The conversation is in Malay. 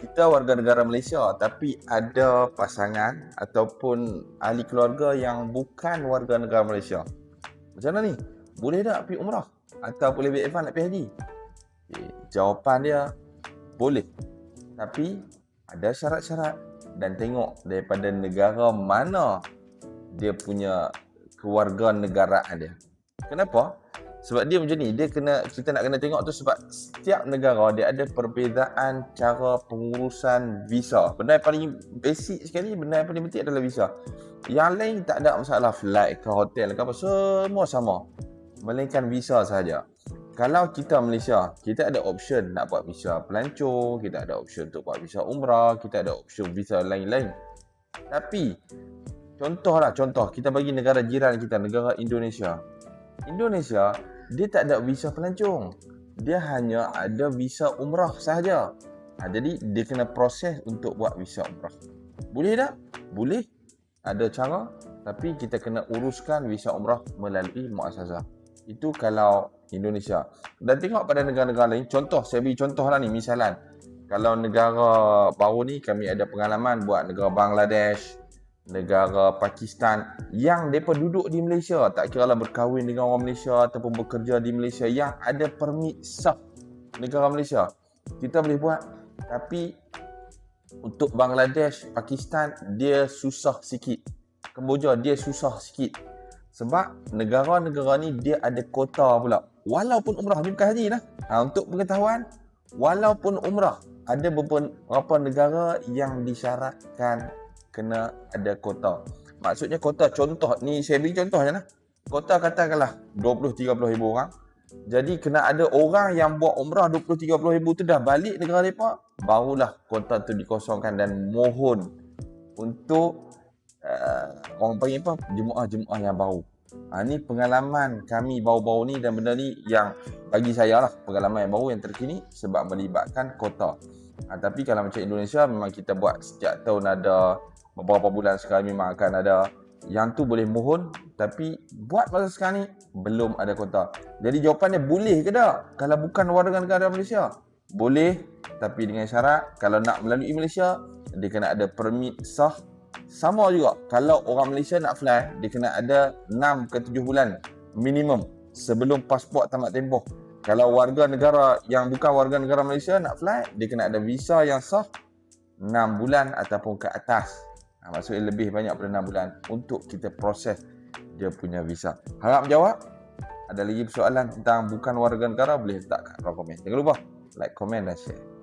kita warga negara Malaysia tapi ada pasangan ataupun ahli keluarga yang bukan warga negara Malaysia. Macam mana ni? Boleh tak pergi umrah? Atau boleh pergi Evan nak pergi haji? Okay. Jawapan dia, boleh. Tapi ada syarat-syarat dan tengok daripada negara mana dia punya kewarganegaraan dia. Kenapa? Sebab dia macam ni, dia kena kita nak kena tengok tu sebab setiap negara dia ada perbezaan cara pengurusan visa. Benda yang paling basic sekali, benda yang paling penting adalah visa. Yang lain tak ada masalah flight ke hotel ke apa, semua sama. Melainkan visa saja. Kalau kita Malaysia, kita ada option nak buat visa pelancong, kita ada option untuk buat visa umrah, kita ada option visa lain-lain. Tapi contohlah contoh kita bagi negara jiran kita, negara Indonesia. Indonesia dia tak ada visa pelancong. Dia hanya ada visa umrah sahaja. Ha, jadi dia kena proses untuk buat visa umrah. Boleh tak? Boleh. Ada cara tapi kita kena uruskan visa umrah melalui muasasah. Itu kalau Indonesia. Dan tengok pada negara-negara lain, contoh saya beri contoh lah ni misalan. Kalau negara baru ni kami ada pengalaman buat negara Bangladesh, negara Pakistan yang mereka duduk di Malaysia. Tak kira lah berkahwin dengan orang Malaysia ataupun bekerja di Malaysia yang ada permit sah negara Malaysia. Kita boleh buat. Tapi untuk Bangladesh, Pakistan dia susah sikit. Kemboja dia susah sikit. Sebab negara-negara ni dia ada kota pula. Walaupun umrah ni bukan haji lah. Ha, untuk pengetahuan walaupun umrah ada beberapa negara yang disyaratkan kena ada kota. Maksudnya kota contoh ni saya beri contoh lah. Kota katakanlah 20-30 ribu orang. Jadi kena ada orang yang buat umrah 20-30 ribu tu dah balik negara mereka. Barulah kota tu dikosongkan dan mohon untuk uh, orang panggil apa? Jemaah-jemaah yang baru. Ha, ni pengalaman kami baru-baru ni dan benda ni yang bagi saya lah pengalaman yang baru yang terkini sebab melibatkan kota. Ha, tapi kalau macam Indonesia memang kita buat setiap tahun ada beberapa bulan sekali memang akan ada yang tu boleh mohon tapi buat masa sekarang ni belum ada kota. Jadi jawapannya boleh ke tak kalau bukan warga negara Malaysia? Boleh tapi dengan syarat kalau nak melalui Malaysia dia kena ada permit sah. Sama juga kalau orang Malaysia nak fly dia kena ada 6 ke 7 bulan minimum sebelum pasport tamat tempoh. Kalau warga negara yang bukan warga negara Malaysia nak fly dia kena ada visa yang sah 6 bulan ataupun ke atas Ha, maksudnya lebih banyak daripada 6 bulan untuk kita proses dia punya visa. Harap menjawab. Ada lagi persoalan tentang bukan warga negara boleh letak kat komen. Jangan lupa like, komen dan share.